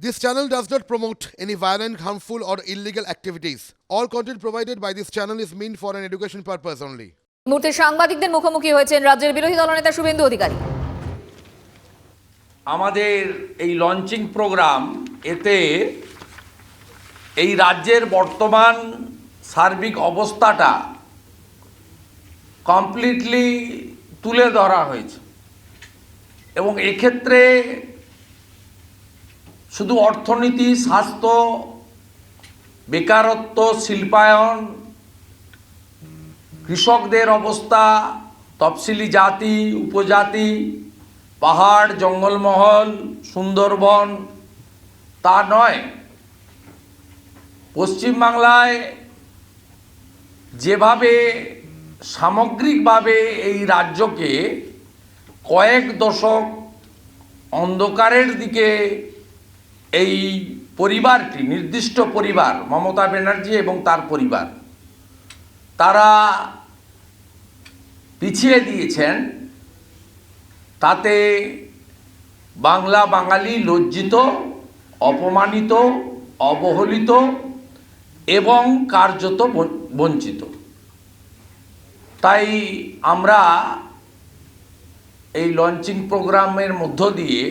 This channel does not promote any violent, harmful, or illegal activities. All content provided by this channel is meant for an education purpose only. মুহূর্তে সাংবাদিকদের মুখোমুখি হয়েছেন রাজ্যের বিরোধী দলনেতা শুভেন্দু অধিকারী আমাদের এই লঞ্চিং প্রোগ্রাম এতে এই রাজ্যের বর্তমান সার্বিক অবস্থাটা কমপ্লিটলি তুলে ধরা হয়েছে এবং এক্ষেত্রে শুধু অর্থনীতি, স্বাস্থ্য, বেকারত্ব, শিল্পায়ন, কৃষকদের অবস্থা, তফসিলি জাতি, উপজাতি, পাহাড়, জঙ্গলমহল, সুন্দরবন, তা নয়। পশ্চিমবাংলায় যেভাবে, সামগ্রিকভাবে এই রাজ্যকে কয়েক দশক অন্ধকারের দিকে এই পরিবারটি, নির্দিষ্ট পরিবার, মমতা ব্যানার্জি এবং তার পরিবার, তারা পিছিয়ে দিয়েছেন, তাতে বাংলা বাঙালি লজ্জিত, অপমানিত, অবহেলিত এবং কার্যত বঞ্চিত। তাই আমরা এই লঞ্চিং প্রোগ্রামের মধ্য দিয়ে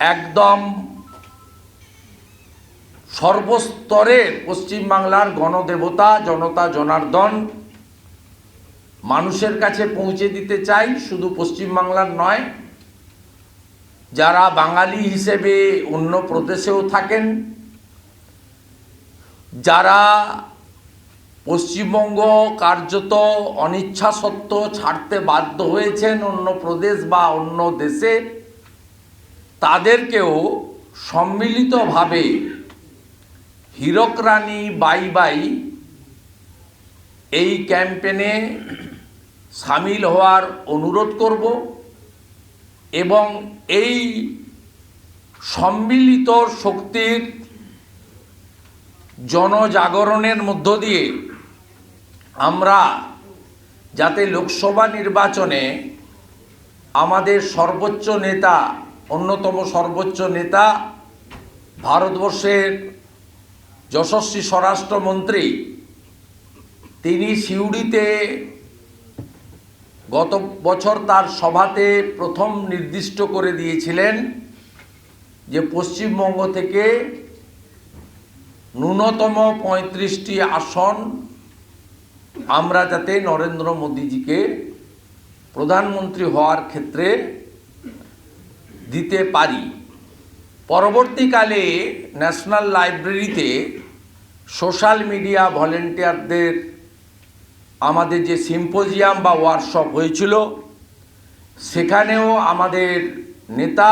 একদম সর্বস্তরের পশ্চিমবাংলার গণদেবতা, জনতা, জনার্দন মানুষের কাছে পৌঁছে দিতে চাই, শুধু পশ্চিমবাংলার নয়, যারা বাঙালি হিসেবে অন্য প্রদেশেও থাকেন, যারা পশ্চিমবঙ্গ কার্যত অনিচ্ছা সত্ত্বেও ছাড়তে বাধ্য হয়েছেন অন্য প্রদেশ বা অন্য দেশে তাদেরকেও সম্মিলিতভাবে হীরক রানী বাই বাই এই ক্যাম্পেনে সামিল হওয়ার অনুরোধ করব এবং এই সম্মিলিত শক্তির জনজাগরণের মধ্য দিয়ে আমরা যাতে লোকসভা নির্বাচনে আমাদের সর্বোচ্চ নেতা অন্যতম সর্বোচ্চ নেতা ভারতবর্ষের যশস্বী স্বরাষ্ট্রমন্ত্রী। তিনি সিউড়িতে গত বছর তার সভাতে প্রথম নির্দিষ্ট করে দিয়েছিলেন যে পশ্চিমবঙ্গ থেকে ন্যূনতম পঁয়ত্রিশটি আসন আমরা যাতে নরেন্দ্র মোদীজিকে প্রধানমন্ত্রী হওয়ার ক্ষেত্রে দিতে পারি। পরবর্তীকালে ন্যাশনাল লাইব্রেরিতে সোশ্যাল মিডিয়া ভলেন্টিয়ারদের আমাদের যে সিম্পোজিয়াম বা ওয়ার্কশপ হয়েছিল, সেখানেও আমাদের নেতা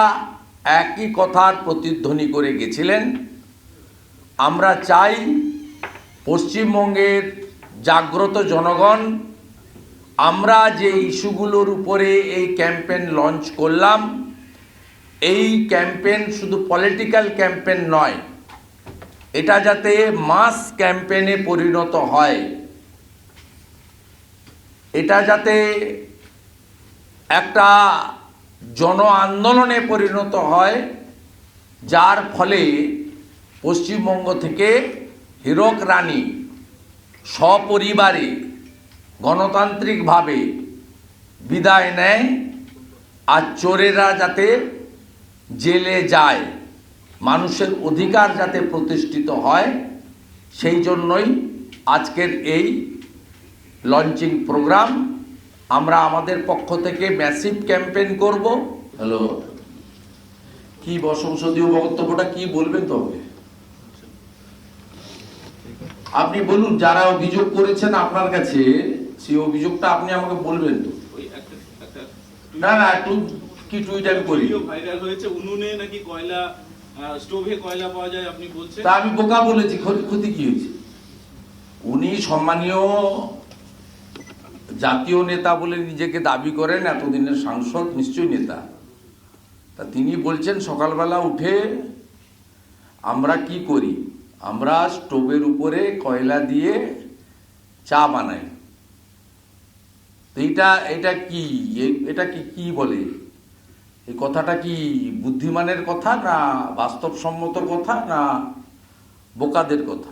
একই কথার প্রতিধ্বনি করে গেছিলেন। আমরা চাই পশ্চিমবঙ্গের জাগ্রত জনগণ, আমরা যে ইস্যুগুলোর উপরে এই ক্যাম্পেন লঞ্চ করলাম এই ক্যাম্পেন শুধু পলিটিক্যাল ক্যাম্পেন নয়, এটা যাতে মাস ক্যাম্পেনে পরিণত হয়। এটা যাতে একটা জন আন্দোলনে পরিণত হয়, যার ফলে পশ্চিমবঙ্গ থেকে হীরক রানী সপরিবারে গণতান্ত্রিকভাবে বিদায় নেয়, আর চোরেরা যাতে জেলে যায়। মানুষের অধিকার যাতে প্রতিষ্ঠিত হয় সেই জন্যই আজকের এই লঞ্চিং প্রোগ্রাম আমরা আমাদের পক্ষ থেকে ম্যাসিভ ক্যাম্পেইন করব। হ্যালো কি বা সংসদীয় বক্তব্যটা কি বলবেন তবে? আপনি বলুন যারা অভিযোগ করেছেন আপনার কাছে সেই অভিযোগটা আপনি আমাকে বলবেন তো। না না একটু কি টুইট আমি করি? ভাইরাল হয়েছে উনুনে নাকি কয়লা স্টোভে কয়লা পাওয়া যায় আপনি বলছেন? তা আমি বোকা বলেছি ক্ষতি ক্ষতি কি হয়েছে? উনি সম্মানীয় জাতীয় নেতা বলে নিজেকে দাবি করেন এতদিনের সাংসদ নিশ্চয়ই নেতা। তা তিনি বলছেন সকালবেলা উঠে আমরা কি করি? আমরা স্টোভের উপরে কয়লা দিয়ে চা বানাই। তো এটা এটা কি? এটা কি কি বলে? এই কথাটা কি বুদ্ধিমানের কথা না বাস্তবসম্মত কথা না বোকাদের কথা?